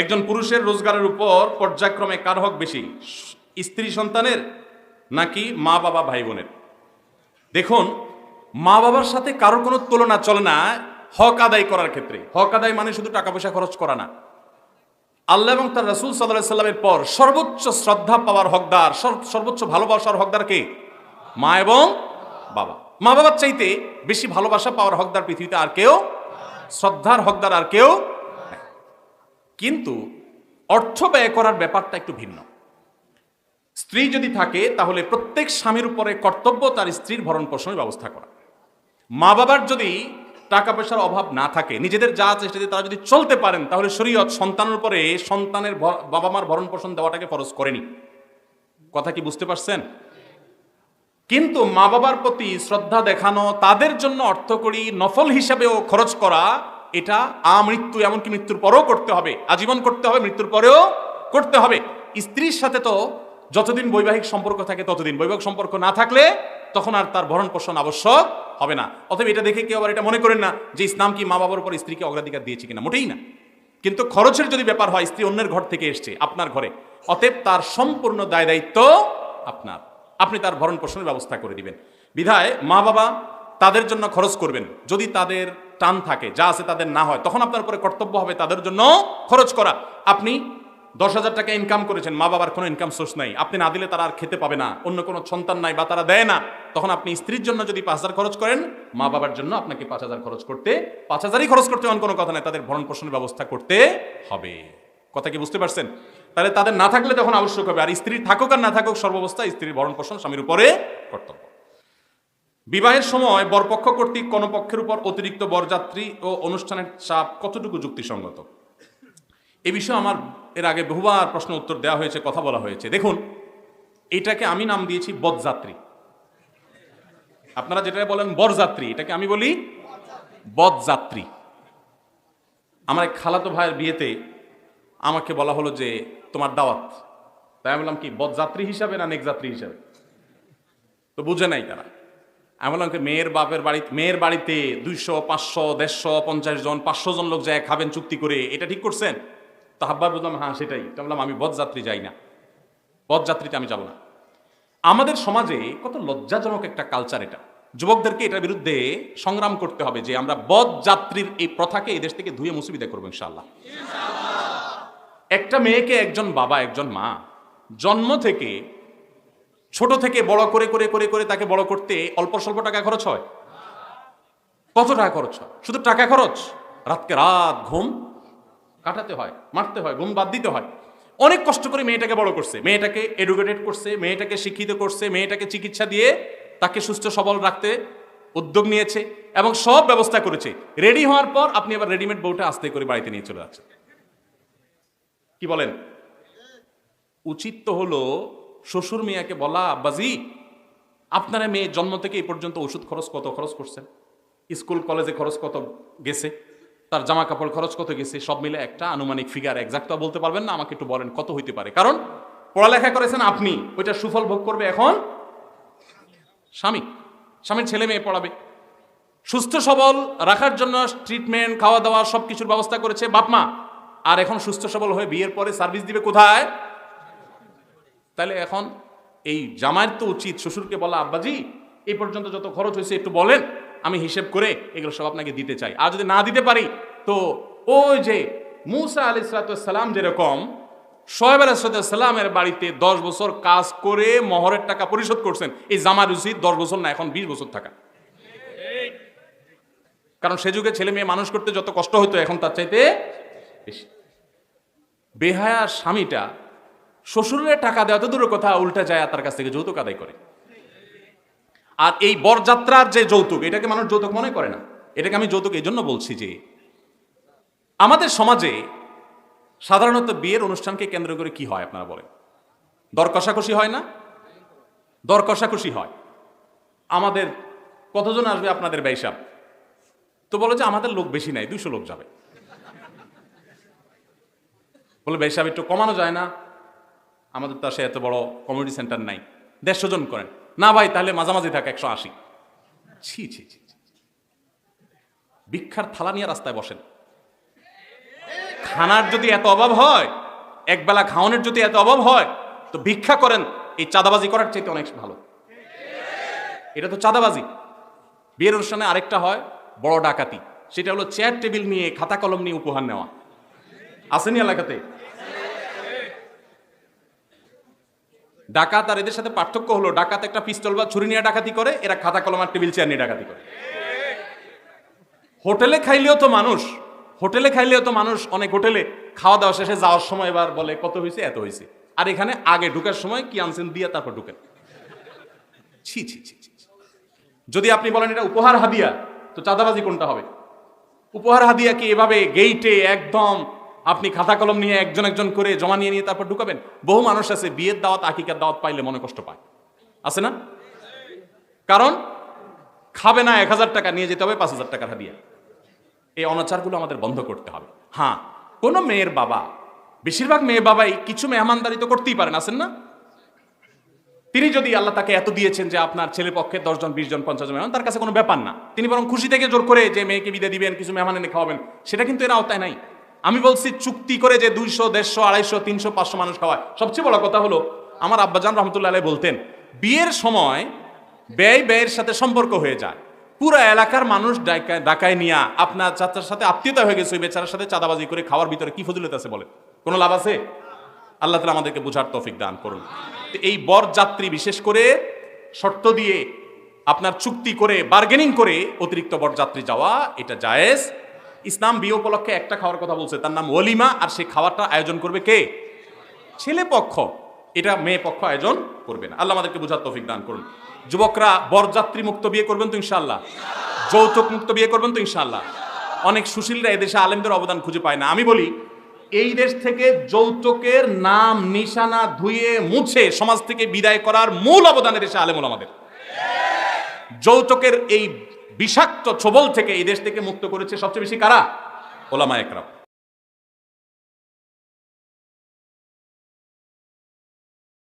একজন পুরুষের রোজগারের উপর পর্যায়ক্রমে কার হক বেশি? স্ত্রী সন্তানের নাকি মা বাবা ভাই বোনের? দেখুন, মা বাবার সাথে কারোর কোনো তুলনা চলে না হক আদায় করার ক্ষেত্রে। হক আদায় মানে শুধু টাকা পয়সা খরচ করা না। আল্লাহ এবং তার রসুল সাল্লাহ সাল্লামের পর সর্বোচ্চ শ্রদ্ধা পাওয়ার হকদার সর্বোচ্চ ভালোবাসার হকদার কে? মা এবং বাবা। মা বাবার চাইতে বেশি ভালোবাসা পাওয়ার হকদার পৃথিবীতে আর কেউ, শ্রদ্ধার হকদার আর কেউ। কিন্তু অর্থ ব্যয় করার ব্যাপারটা একটু ভিন্ন। স্ত্রী যদি থাকে, তাহলে প্রত্যেক স্বামীর উপরে কর্তব্য তার স্ত্রীর ভরণ পোষণের ব্যবস্থা করা। মা বাবার যদি টাকা পয়সার অভাব না থাকে, নিজেদের যা সেটা দিয়ে তারা যদি চলতে পারেন, তাহলে শরীয়ত সন্তানের উপরে সন্তানের বাবা মার ভরণ পোষণ দেওয়াটাকে ফরজ করেনি। কথা কি বুঝতে পারছেন? কিন্তু মা বাবার প্রতি শ্রদ্ধা দেখানো, তাদের জন্য অর্থকরী নফল হিসাবেও খরচ করা এটা আমৃত্যু, এমনকি মৃত্যুর পরেও করতে হবে। আজীবন করতে হবে, মৃত্যুর পরেও করতে হবে। স্ত্রীর সাথে তো যতদিন বৈবাহিক সম্পর্ক থাকে ততদিন। বৈবাহিক সম্পর্ক না থাকলে তখন আর তার ভরণ পোষণ আবশ্যক হবে না। অতএব এটা দেখে কেউ আবার এটা মনে করেন না যে ইসলাম কি মা বাবার উপর স্ত্রীকে অগ্রাধিকার দিয়েছে কিনা। মোটেই না। কিন্তু খরচের যদি ব্যাপার হয়, স্ত্রী অন্যের ঘর থেকে এসছে, আপনার ঘরে, অতএব তার সম্পূর্ণ দায় দায়িত্ব আপনার। আপনি তার ভরণ পোষণের ব্যবস্থা করে দিবেন। বিধায় মা বাবা তাদের জন্য খরচ করবেন। যদি তাদের টান থাকে, যা আছে তাদের না হয়। তখন আপনার উপরে কর্তব্য হবে তাদের জন্য খরচ করা। আপনি দশ হাজার টাকা ইনকাম করেছেন, মা বাবার কোনো ইনকাম সোর্স নাই। আপনি না দিলে তারা আর খেতে পাবে না, অন্য কোনো সন্তান নাই বা তারা দেয় না। তখন আপনি স্ত্রীর জন্য যদি পাঁচ হাজার খরচ করেন, মা বাবার জন্য আপনাকে পাঁচ হাজার খরচ করতে, পাঁচ হাজারই খরচ করতে এমন কোনো কথা নাই। তাদের ভরণ পোষণের ব্যবস্থা করতে হবে। কথা কি বুঝতে পারছেন? তাহলে তাদের না থাকলে তখন আবশ্যক হবে। আর স্ত্রী থাকুক আর না থাকুক, সর্বাবস্থায় স্ত্রীর ভরণ পোষণ স্বামীর উপরে কর্তব্য। বিবাহের সময় বরপক্ষ কর্তৃক কোনো পক্ষের উপর অতিরিক্ত বরযাত্রী ও অনুষ্ঠানের চাপ কতটুকু যুক্তিসঙ্গত? এ বিষয়ে আমার এর আগে বহুবার প্রশ্ন উত্তর দেওয়া হয়েছে, কথা বলা হয়েছে। দেখুন, এটাকে আমি নাম দিয়েছি বদযাত্রী। আপনারা যেটা বলেন বরযাত্রী, এটাকে আমি বলি বদযাত্রী। আমার এক খালাতো ভাইয়ের বিয়েতে আমাকে বলা হলো যে, তোমার দাওয়াত। তাই আমি বললাম কি, বদযাত্রী হিসাবে না নেকযাত্রী হিসাবে? তো বুঝে নাই তারা। আমি বললাম মেয়ের বাপের বাড়ি মেয়ের বাড়িতে দুইশো, পাঁচশো, দেড়শো, পঞ্চাশ জন, পাঁচশো জন লোক যায় খাবেন চুক্তি করে। এটা ঠিক করছেন? তো হাব্বার বললাম হ্যাঁ সেটাই। তো বললাম, আমি বদযাত্রী যাই না। বদযাত্রীতে আমি যাব না। আমাদের সমাজে কত লজ্জাজনক একটা কালচার এটা। যুবকদেরকে এটার বিরুদ্ধে সংগ্রাম করতে হবে যে আমরা বদযাত্রীর এই প্রথাকে এই দেশ থেকে ধুয়ে মুসিবিদা করব, ইনশাআল্লাহ। একটা মেয়েকে একজন বাবা, একজন মা, জন্ম থেকে ছোট থেকে বড় করে করে করে করে তাকে বড় করতে অল্প স্বল্প টাকা খরচ হয়? কত টাকা খরচ হয়? শুধু টাকা খরচ? রাতকে রাত ঘুম কাটাতে হয়, মারতে হয়, ঘুম বাদ দিতে হয়। অনেক কষ্ট করে মেয়েটাকে বড় করছে। মেয়েটাকে এডুকেটেড করছে, মেয়েটাকে শিক্ষিত করছে, মেয়েটাকে চিকিৎসা দিয়ে তাকে সুস্থ, সবল রাখতে উদ্যোগ নিয়েছে এবং সব ব্যবস্থা করেছে। রেডি হওয়ার পর আপনি আবার রেডিমেড বউটা আস্তে করে বাড়িতে নিয়ে চলে যাচ্ছেন। কি বলেন? উচিত তো হলো শ্বশুর মেয়াকে বলা, আব্বাজি, আপনারা মেয়ে জন্ম থেকে এই পর্যন্ত ওষুধ খরচ কত খরচ করছেন? স্কুল, কলেজে খরচ কত গেছে? তার জামা কাপড় খরচ কত গেছে? সব মিলে একটা আনুমানিক ফিগার একজাক্ট বলতে পারবেন না, আমাকে একটু বলেন কত হইতে পারে। কারণ পড়ালেখা করেছেন আপনি, ওইটা সুফল ভোগ করবে এখন স্বামী। স্বামীর ছেলে মেয়ে পড়াবে। সুস্থ, সবল, রাখার জন্য ট্রিটমেন্ট খাওয়া দাওয়া সব কিছুর ব্যবস্থা করেছে বাপমা। আর এখন সুস্থ, সবল হয়ে বিয়ের পরে সার্ভিস দিবে কোথায়? তাহলে এখন এই জামাইয়ের তো উচিত, শ্বশুরকে বলা, আব্বাজি এই পর্যন্ত যত খরচ হয়েছে একটু বলেন, আমি হিসেব করে এগুলো সব আপনাকে দিতে চাই। আর যদি না দিতে পারি, তো ওই যে মুসা আলি সালাম যেরকম, সোহেব আলাইসালামের বাড়িতে দশ বছর কাজ করে মহরের টাকা পরিশোধ করছেন, এই জামার উচিত দশ বছর না, এখন বিশ বছর থাকা। কারণ সে যুগে ছেলে মেয়ে মানুষ করতে যত কষ্ট হতো এখন তার চাইতে বেশি। বেহায়া স্বামীটা শ্বশুরের টাকা দেওয়া তো দূরের কথা, উল্টা যায় তার কাছ থেকে যৌতুক আদায় করে। আর এই বরযাত্রার যে যৌতুক, এটাকে মানুষ যৌতুক মনে করে না। এটাকে আমি যৌতুক এই জন্য বলছি যে, আমাদের সমাজে সাধারণত বিয়ের অনুষ্ঠানকে কেন্দ্র করে কি হয় আপনারা বলেন? দর কষাকষি হয় না? দর কষাকষি হয়। আমাদের কতজন আসবে আপনাদের ব্যয়সাব তো বলে যে আমাদের লোক বেশি নাই, দুইশো লোক যাবে। বলে ব্যবসা একটু কমানো যায় না। আমাদের তো এত বড় কমিউনিটি সেন্টার নাই। দেড়শো জন করেন। না ভাই, তাহলে মাঝামাঝি থাকে, একশো আশি। ছি ছি ছি। ভিক্ষার থালা নিয়ে রাস্তায় বসেন। খানার যদি এত অভাব হয়, একবেলা খাওয়ানোর যদি এত অভাব হয়, তো ভিক্ষা করেন, এই চাঁদাবাজি করার চাইতে অনেক ভালো। এটা তো চাঁদাবাজি। বিয়ের অনুষ্ঠানে আরেকটা হয়, বড় ডাকাতি। সেটা হলো চেয়ার টেবিল নিয়ে খাতা কলম নিয়ে উপহার নেওয়া। আসেনি এলাকাতে? ডাকাত আর এদের সাথে পার্থক্য হলো, ডাকাত একটা পিস্তল বা ছুরি নিয়ে ডাকাতি করে, এরা খাতা কলম আর টেবিল চেয়ার নিয়ে ডাকাতি করে। হোটেলে খাইলেও তো মানুষ, হোটেলে খাইলেও তো মানুষ অনেক হোটেলে খাওয়া দাওয়া শেষে যাওয়ার সময় এবার বলে, কত হয়েছে এত হয়েছে আর এখানে আগে ঢুকার সময় কি আনছেন দিয়ে তারপর ঢুকেন। ছি ছি ছি। যদি আপনি বলেন এটা উপহার হাদিয়া, তো চাঁদাবাজি কোনটা হবে? উপহার হাদিয়া কি এভাবে গেইটে একদম আপনি খাতা কলম নিয়ে একজন একজন করে জমা নিয়ে নিয়ে তারপর ঢুকাবেন। বহু মানুষ আছে, বিয়ের দাওয়াত, আকিকার দাওয়াত পাইলে মনে কষ্ট পায়। আছে না? কারণ খাবে না এক হাজার টাকা, নিয়ে যেতে হবে পাঁচ হাজার টাকার হাদিয়া। এই অনাচারগুলো আমাদের বন্ধ করতে হবে। হ্যাঁ কোনো মেয়ের বাবা, বেশিরভাগ মেয়ে বাবাই কিছু মেহমানদারি তো করতেই পারেন, আছেন না? তিনি যদি আল্লাহ তাকে এত দিয়েছেন যে আপনার ছেলে পক্ষে দশজন, বিশ জন, পঞ্চাশ জন তার কাছে কোনো ব্যাপার না। তিনি বরং খুশি থেকে জোর করে যে মেয়েকে বিদে দিবেন, কিছু মেহমান এনে খাওয়াবেন, সেটা কিন্তু এরা আওতায় নাই। আমি বলছি চুক্তি করে যে দুইশো, দেড়শো, আড়াইশো, তিনশো, পাঁচশো মানুষ খাওয়ায়। সবচেয়ে বড় কথা হলো, আমার আব্বাজান রহমতুল্লাহ আলাই বলতেন, বিয়ের সময় ব্যয় ব্যয়ের সাথে সম্পর্ক হয়ে যায়। পুরো এলাকার মানুষ ডাকায় নিয়ে আপনার চাচার সাথে আত্মীয়তা হয়ে গেছে, ওই বেচারার সাথে চাঁদাবাজি করে খাওয়ার ভিতরে কি ফজিলত আছে বলে কোনো লাভ আছে? আল্লাহ তালা আমাদেরকে বোঝার তফিক দান করুন। তো এই বর যাত্রী বিশেষ করে শর্ত দিয়ে আপনার চুক্তি করে বার্গেনিং করে অতিরিক্ত বরযাত্রী যাওয়া, এটা জায়েজ। ইসলাম বিয়ে উপলক্ষে একটা খাওয়ার কথা বলছে। তার নাম ওলিমা, আর সেই খাবারটা আয়োজন করবে কে? ছেলে পক্ষ। এটা মেয়ে পক্ষ আয়োজন করবে না। আল্লাহ আমাদেরকে বোঝার তৌফিক দান করুন। যুবকরা বরযাত্রী মুক্ত বিয়ে করবেন তো ইনশাল্লাহ যৌতুক মুক্ত বিয়ে করবেন তো ইনশাল্লাহ অনেক সুশীলরা এদেশে আলেমদের অবদান খুঁজে পায় না। আমি বলি, এই দেশ থেকে যৌতুকের নাম, নিশানা ধুয়ে মুছে সমাজ থেকে বিদায় করার মূল অবদান এদেশে আলেমুল আমাদের যৌতুকের এই বিষাক্ত ছবল থেকে এই দেশ থেকে মুক্ত করেছে সবচেয়ে বেশি কারা? ওলামা একরাম।